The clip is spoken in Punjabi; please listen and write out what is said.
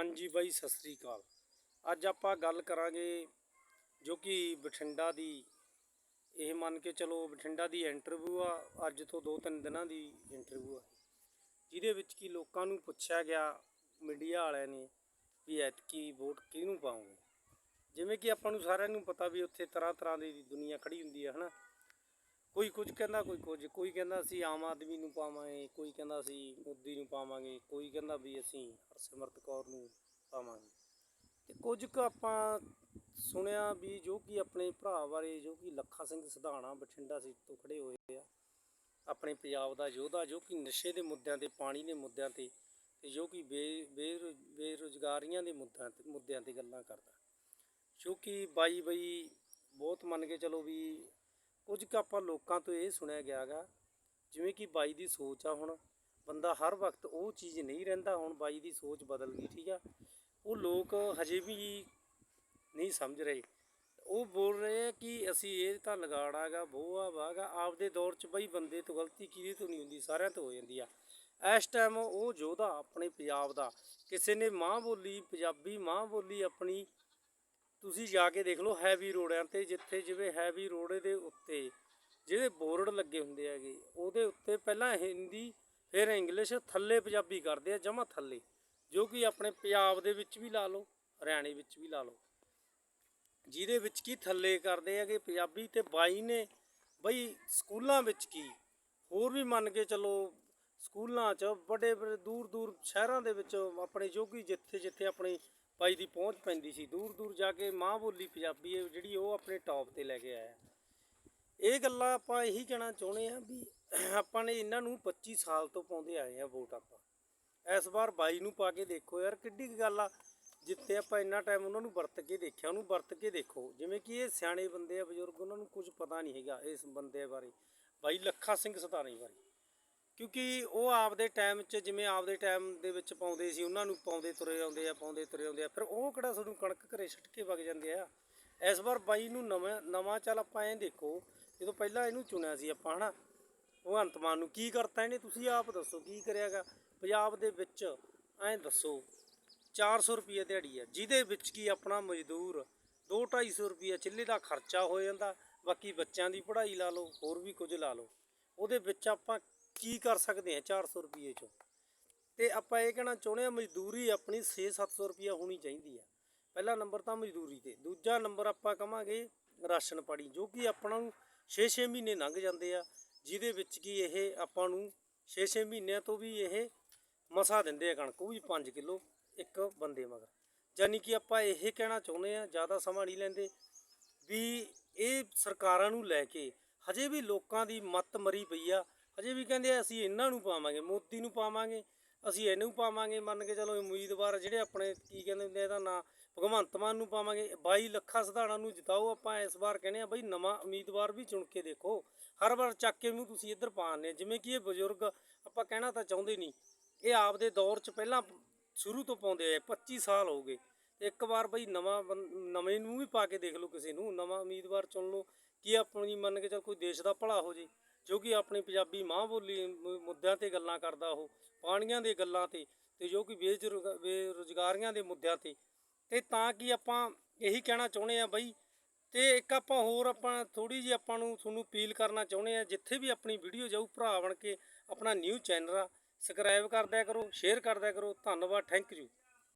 ਹਾਂਜੀ ਬਾਈ, ਸਤਿ ਸ੍ਰੀ ਅਕਾਲ। ਅੱਜ ਆਪਾਂ ਗੱਲ ਕਰਾਂਗੇ ਜੋ ਕਿ ਬਠਿੰਡਾ ਦੀ, ਇਹ ਮੰਨ ਕੇ ਚਲੋ ਬਠਿੰਡਾ ਦੀ ਇੰਟਰਵਿਊ ਆ, ਅੱਜ ਤੋਂ 2-3 ਦਿਨਾਂ ਦੀ ਇੰਟਰਵਿਊ ਆ। ਜਿਹਦੇ ਵਿੱਚ ਕਿ ਲੋਕਾਂ ਨੂੰ ਪੁੱਛਿਆ ਗਿਆ ਮੀਡੀਆ ਵਾਲਿਆਂ ਨੇ ਵੀ ਐਤਕੀ ਵੋਟ ਕਿਹਨੂੰ ਪਾਉਂਗੇ ਜਿਵੇਂ ਕਿ ਆਪਾਂ ਨੂੰ ਸਾਰਿਆਂ ਨੂੰ ਪਤਾ ਵੀ ਉੱਥੇ ਤਰ੍ਹਾਂ ਤਰ੍ਹਾਂ ਦੀ ਦੁਨੀਆ ਖੜੀ ਹੁੰਦੀ ਹੈ ਹਨਾ? ਕੋਈ ਕੁਝ ਕਹਿੰਦਾ, ਕੋਈ ਕੁਝ ਕੋਈ ਕਹਿੰਦਾ ਅਸੀਂ ਆਮ ਆਦਮੀ ਨੂੰ ਪਾਵਾਂਗੇ, ਕੋਈ ਕਹਿੰਦਾ ਅਸੀਂ ਮੋਦੀ ਨੂੰ ਪਾਵਾਂਗੇ, ਕੋਈ ਕਹਿੰਦਾ ਵੀ ਅਸੀਂ ਹਰਸਿਮਰਤ ਕੌਰ ਨੂੰ ਪਾਵਾਂਗੇ। ਤੇ ਕੁਝ ਕੁ ਆਪਾਂ ਸੁਣਿਆ ਵੀ ਜੋ ਕਿ ਆਪਣੇ ਭਰਾ ਬਾਰੇ, ਜੋ ਕਿ ਲੱਖਾ ਸਿੰਘ ਸਿਧਾਣਾ ਬਠਿੰਡਾ ਸੀਟ ਤੋਂ ਖੜੇ ਹੋਏ ਆ, ਆਪਣੇ ਪੰਜਾਬ ਦਾ ਯੋਧਾ, ਜੋ ਕਿ ਨਸ਼ੇ ਦੇ ਮੁੱਦਿਆਂ ਤੇ, ਪਾਣੀ ਦੇ ਮੁੱਦਿਆਂ ਤੇ ਤੇ ਜੋ ਕਿ ਬੇ, ਬੇਰੁ- ਬੇਰੁਜ਼ਗਾਰੀਆਂ ਦੇ ਮੁੱਦਿਆਂ ਤੇ ਮੁੱਦਿਆਂ ਤੇ ਗੱਲਾਂ ਕਰਦਾ। ਜੋ ਕਿ ਬਾਈ ਬਈ ਬਹੁਤ ਮੰਨ ਕੇ ਚਲੋ ਵੀ ਕੁਝ ਕੁ ਆਪਾਂ ਲੋਕਾਂ ਤੋਂ ਇਹ ਸੁਣਿਆ ਗਿਆ ਗਾ, ਜਿਵੇਂ ਕਿ ਬਾਈ ਦੀ ਸੋਚ ਆ ਹੁਣ, ਬੰਦਾ ਹਰ ਵਕਤ ਉਹ ਚੀਜ਼ ਨਹੀਂ ਰਹਿੰਦਾ, ਹੁਣ ਬਾਈ ਦੀ ਸੋਚ ਬਦਲ ਗਈ, ਠੀਕ ਆ। ਉਹ ਲੋਕ ਹਜੇ ਵੀ ਨਹੀਂ ਸਮਝ ਰਹੇ। ਉਹ ਬੋਲ ਰਹੇ ਆ ਕਿ ਅਸੀਂ ਇਹ ਤਾਂ ਲਗਾੜਾ ਗਾ, ਬੋਆ ਵਾਗਾ ਆਪਦੇ ਦੌਰ 'ਚ ਬਈ ਬੰਦੇ ਤੋਂ ਗਲਤੀ ਕਿਹਦੇ ਤੋਂ ਨਹੀਂ ਹੁੰਦੀ, ਸਾਰਿਆਂ ਤੋਂ ਹੋ ਜਾਂਦੀ ਆ। ਇਸ ਟਾਈਮ ਉਹ ਯੋਧਾ ਆਪਣੇ ਪੰਜਾਬ ਦਾ, ਕਿਸੇ ਨੇ ਮਾਂ ਬੋਲੀ, ਪੰਜਾਬੀ ਮਾਂ ਬੋਲੀ ਆਪਣੀ ਤੁਸੀਂ ਜਾ ਕੇ ਦੇਖ ਲਓ ਹੈਵੀ ਰੋਡਾਂ ਤੇ, ਜਿੱਥੇ ਜਿਵੇਂ ਹੈਵੀ ਰੋਡ ਦੇ ਉੱਤੇ ਜਿਹੜੇ ਬੋਰਡ ਲੱਗੇ ਹੁੰਦੇ ਹੈਗੇ, ਉਹਦੇ ਉੱਤੇ ਪਹਿਲਾਂ ਹਿੰਦੀ, ਫਿਰ ਇੰਗਲਿਸ਼ ਥੱਲੇ ਪੰਜਾਬੀ ਕਰਦੇ ਆ, ਜਮਾ ਥੱਲੇ, ਜੋ ਕਿ ਆਪਣੇ ਪੰਜਾਬ ਦੇ ਵਿੱਚ ਵੀ ਲਾ ਲਓ, ਹਰਿਆਣੇ ਵਿੱਚ ਵੀ ਲਾ ਲਓ। ਜਿਹਦੇ ਵਿੱਚ ਕੀ ਥੱਲੇ ਕਰਦੇ ਹੈਗੇ ਪੰਜਾਬੀ ਤੇ ਬਾਈ ਨੇ, ਬਈ ਸਕੂਲਾਂ ਵਿੱਚ ਕੀ, ਹੋਰ ਵੀ ਮੰਨ ਕੇ ਚੱਲੋ ਸਕੂਲਾਂ 'ਚ ਵੱਡੇ ਦੂਰ ਦੂਰ ਸ਼ਹਿਰਾਂ ਦੇ ਵਿੱਚ ਆਪਣੇ ਜੋ ਕਿ ਜਿੱਥੇ ਜਿੱਥੇ ਆਪਣੇ ਬਾਈ ਦੀ ਪਹੁੰਚ ਪੈਂਦੀ ਸੀ। ਦੂਰ ਦੂਰ ਜਾ ਕੇ ਮਾਂ ਬੋਲੀ ਪੰਜਾਬੀ ਹੈ, ਜਿਹੜੀ ਉਹ ਆਪਣੇ ਟੌਪ ਤੇ ਲੈ ਕੇ ਆਇਆ। ਇਹ ਗੱਲਾਂ ਆਪਾਂ ਇਹੀ ਕਹਿਣਾ ਚਾਹੁੰਦੇ ਆ ਵੀ ਆਪਾਂ ਨੇ ਇਹਨਾਂ ਨੂੰ 25 ਸਾਲ ਤੋਂ ਪਾਉਂਦੇ ਆਏ ਆ ਵੋਟ ਆਪਾਂ। ਇਸ ਵਾਰ ਬਾਈ ਨੂੰ ਪਾ ਕੇ ਦੇਖੋ ਯਾਰ, ਕਿੱਡੀ ਕੁ ਗੱਲ ਆ। ਜਿੱਥੇ ਆਪਾਂ ਇੰਨਾ ਟਾਈਮ ਉਹਨਾਂ ਨੂੰ ਵਰਤ ਕੇ ਦੇਖਿਆ, ਉਹਨੂੰ ਵਰਤ ਕੇ ਦੇਖੋ। ਜਿਵੇਂ ਕਿ ਇਹ ਸਿਆਣੇ ਬੰਦੇ ਆ, ਬਜ਼ੁਰਗ, ਉਹਨਾਂ ਨੂੰ ਕੁਝ ਪਤਾ ਨਹੀਂ ਹੈਗਾ ਇਸ ਬੰਦੇ ਬਾਰੇ। ਬਾਈ ਲੱਖਾ ਸਿੰਘ ਸਤਾਰੇ ਬਾਰੇ ਕਿਉਂਕਿ ਉਹ ਆਪਦੇ ਟਾਈਮ 'ਚ ਜਿਵੇਂ ਆਪਦੇ ਟਾਈਮ ਦੇ ਵਿੱਚ ਪਾਉਂਦੇ ਸੀ, ਉਹਨਾਂ ਨੂੰ ਪਾਉਂਦੇ ਤੁਰੇ ਆਉਂਦੇ ਆ, ਪਾਉਂਦੇ ਤੁਰੇ ਆਉਂਦੇ ਆ। ਫਿਰ ਉਹ ਕਿਹੜਾ ਤੁਹਾਨੂੰ ਕਣਕ ਘਰੇ ਛੱਟ ਕੇ ਵਗ ਜਾਂਦੇ ਆ? ਇਸ ਵਾਰ ਬਾਈ ਨੂੰ ਨਵਾਂ ਨਵਾਂ ਚੱਲ ਆਪਾਂ ਐਂ ਦੇਖੋ, ਜਦੋਂ ਪਹਿਲਾਂ ਇਹਨੂੰ ਚੁਣਿਆ ਸੀ ਆਪਾਂ, ਹਨਾ? ਭਗਵੰਤ ਮਾਨ ਨੂੰ ਕੀ ਕਰਤਾ ਇਹਨੇ? ਤੁਸੀਂ ਆਪ ਦੱਸੋ, ਕੀ ਕਰਿਆਗਾ? ਪੰਜਾਬ ਦੇ ਵਿੱਚ ਐਂ ਦੱਸੋ 400 ਰੁਪਏ ਦਿਹਾੜੀ ਆ, ਜਿਹਦੇ ਵਿੱਚ ਕੀ ਆਪਣਾ ਮਜ਼ਦੂਰ 2-250 ਰੁਪਏ ਚਿੱਲੇ ਦਾ ਖਰਚਾ ਹੋ ਜਾਂਦਾ, ਬਾਕੀ ਬੱਚਿਆਂ ਦੀ ਪੜ੍ਹਾਈ ਲਾ ਲਓ, ਹੋਰ ਵੀ ਕੁਝ ਲਾ ਲਓ। ਉਹਦੇ ਵਿੱਚ ਆਪਾਂ ਕੀ ਕਰ ਸਕਦੇ ਹਾਂ 400 ਰੁਪਏ ਚੋਂ? ਤੇ ਆਪਾਂ ਇਹ ਕਹਿਣਾ ਚਾਹੁੰਦੇ ਆ ਮਜ਼ਦੂਰੀ ਆਪਣੀ 6-700 ਰੁਪਏ ਹੋਣੀ ਚਾਹੀਦੀ ਆ। ਪਹਿਲਾ ਨੰਬਰ ਤਾਂ ਮਜ਼ਦੂਰੀ ਤੇ, ਦੂਜਾ ਨੰਬਰ ਆਪਾਂ ਕਵਾਂਗੇ ਰਾਸ਼ਨ ਪਾਣੀ, ਜੋ ਕਿ ਆਪਣਾ ਨੂੰ 6-6 ਮਹੀਨੇ ਲੰਘ ਜਾਂਦੇ ਆ, ਜਿਹਦੇ ਵਿੱਚ ਕੀ ਇਹ ਆਪਾਂ ਨੂੰ 6-6 ਮਹੀਨਿਆਂ ਤੋਂ ਵੀ ਇਹ ਮਸਾ ਦਿੰਦੇ ਆ ਕਣਕ, ਉਹ ਵੀ 5 ਕਿਲੋ ਇੱਕ ਬੰਦੇ ਮਗਰ। ਯਾਨੀ ਕਿ ਆਪਾਂ ਇਹ ਕਹਿਣਾ ਚਾਹੁੰਦੇ ਆ, ਜ਼ਿਆਦਾ ਸਮਾਂ ਨਹੀਂ ਲੈਂਦੇ, ਵੀ ਇਹ ਸਰਕਾਰਾਂ ਨੂੰ ਲੈ ਕੇ ਹਜੇ ਵੀ ਲੋਕਾਂ ਦੀ ਮੱਤ ਮਰੀ ਪਈ ਆ ਅਜੇ ਵੀ ਕਹਿੰਦੇ ਅਸੀਂ ਇਹਨਾਂ ਨੂੰ ਪਾਵਾਂਗੇ, ਮੋਦੀ ਨੂੰ ਪਾਵਾਂਗੇ, ਅਸੀਂ ਇਹਨੂੰ ਪਾਵਾਂਗੇ, ਮੰਨ ਕੇ ਚਲੋ ਉਮੀਦਵਾਰ ਜਿਹੜੇ ਆਪਣੇ ਕੀ ਕਹਿੰਦੇ ਹੁੰਦੇ ਇਹਦਾ ਨਾਂ, ਭਗਵੰਤ ਮਾਨ ਨੂੰ ਪਾਵਾਂਗੇ 22 ਲੱਖਾਂ ਸਿਧਾਣਾ ਨੂੰ ਜਿਤਾਓ, ਆਪਾਂ ਇਸ ਵਾਰ ਕਹਿੰਦੇ ਆ ਬਈ ਨਵਾਂ ਉਮੀਦਵਾਰ ਵੀ ਚੁਣ ਕੇ ਦੇਖੋ, ਹਰ ਵਾਰ ਚੱਕ ਕੇ ਨੂੰ ਤੁਸੀਂ ਇੱਧਰ ਪਾਉਂਦੇ ਜਿਵੇਂ ਕਿ ਇਹ ਬਜ਼ੁਰਗ ਆਪਾਂ ਕਹਿਣਾ ਤਾਂ ਚਾਹੁੰਦੇ ਨਹੀਂ, ਇਹ ਆਪਦੇ ਦੌਰ 'ਚ ਪਹਿਲਾਂ ਸ਼ੁਰੂ ਤੋਂ ਪਾਉਂਦੇ ਆ 25 ਸਾਲ ਹੋ ਗਏ ਇੱਕ ਵਾਰ ਬਈ ਨਵਾਂ ਬੰ- ਨਵੇਂ ਨੂੰ ਵੀ ਪਾ ਕੇ ਦੇਖ ਲਓ ਕਿਸੇ ਨੂੰ, ਨਵਾਂ ਉਮੀਦਵਾਰ ਚੁਣ ਲਓ, ਕੀ ਆਪਣੀ ਮੰਨ ਕੇ ਚੱਲ ਕੋਈ ਦੇਸ਼ ਦਾ ਭਲਾ ਹੋ ਜੇ। ਜੋ ਕਿ ਆਪਣੀ ਪੰਜਾਬੀ ਮਾਂ ਬੋਲੀ ਮੁੱਦਿਆਂ ਤੇ ਗੱਲਾਂ ਕਰਦਾ ਉਹ, ਪਾਣੀਆਂ ਦੇ ਗੱਲਾਂ ਤੇ ਤੇ ਜੋ ਕਿ ਬੇਰੁਜ਼ਗਾ- ਬੇਰੁਜ਼ਗਾਰੀਆਂ ਦੇ ਮੁੱਦਿਆਂ ਤੇ। ਤੇ ਤਾਂ ਕਿ ਆਪਾਂ ਇਹੀ ਕਹਿਣਾ ਚਾਹੁੰਦੇ ਆ ਬਈ, ਤੇ ਇੱਕ ਆਪਾਂ ਹੋਰ ਆਪਾਂ ਥੋੜੀ ਜਿਹੀ ਆਪਾਂ ਨੂੰ ਤੁਹਾਨੂੰ ਅਪੀਲ ਕਰਨਾ ਚਾਹੁੰਦੇ ਆ ਜਿੱਥੇ ਵੀ ਆਪਣੀ ਵੀਡੀਓ ਜਾਊ, ਭਰਾ ਬਣ ਕੇ ਆਪਣਾ ਨਿਊ ਚੈਨਲ ਆ ਸਬਸਕ੍ਰਾਈਬ ਕਰਦਿਆ ਕਰੋ ਸ਼ੇਅਰ ਕਰਦਿਆ ਕਰੋ, ਧੰਨਵਾਦ ਥੈਂਕ ਯੂ